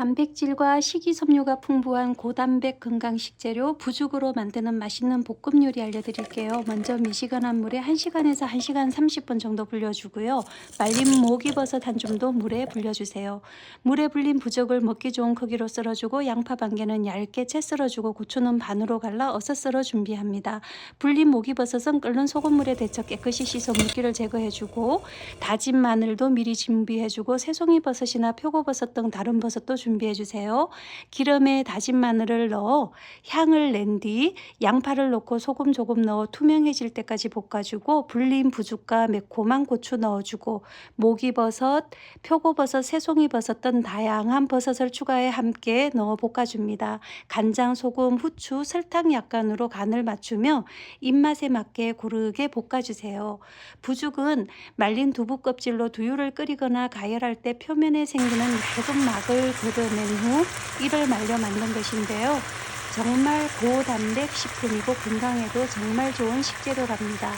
단백질과 식이섬유가 풍부한 고단백 건강 식재료 부죽으로 만드는 맛있는 볶음 요리 알려드릴게요. 먼저 미시건한 물에 1시간에서 1시간 30분 정도 불려주고요. 말린 목이버섯 한 줌도 물에 불려주세요. 물에 불린 부죽을 먹기 좋은 크기로 썰어주고 양파 반 개는 얇게 채 썰어주고 고추는 반으로 갈라 어서 썰어 준비합니다. 불린 목이버섯은 끓는 소금물에 데쳐 깨끗이 씻어 물기를 제거해주고 다진 마늘도 미리 준비해주고 새송이버섯이나 표고버섯 등 다른 버섯도 준비해 주세요. 기름에 다진 마늘을 넣어 향을 낸 뒤 양파를 넣고 소금 조금 넣어 투명해질 때까지 볶아주고 불린 부죽과 매콤한 고추 넣어주고 목이버섯, 표고버섯, 새송이버섯 등 다양한 버섯을 추가해 함께 넣어 볶아줍니다. 간장, 소금, 후추, 설탕 약간으로 간을 맞추며 입맛에 맞게 고르게 볶아주세요. 부죽은 말린 두부 껍질로 두유를 끓이거나 가열할 때 표면에 생기는 얇은 막을 걷어낸 후 이를 말려 만든 것인데요. 정말 고단백 식품이고 건강에도 정말 좋은 식재료랍니다.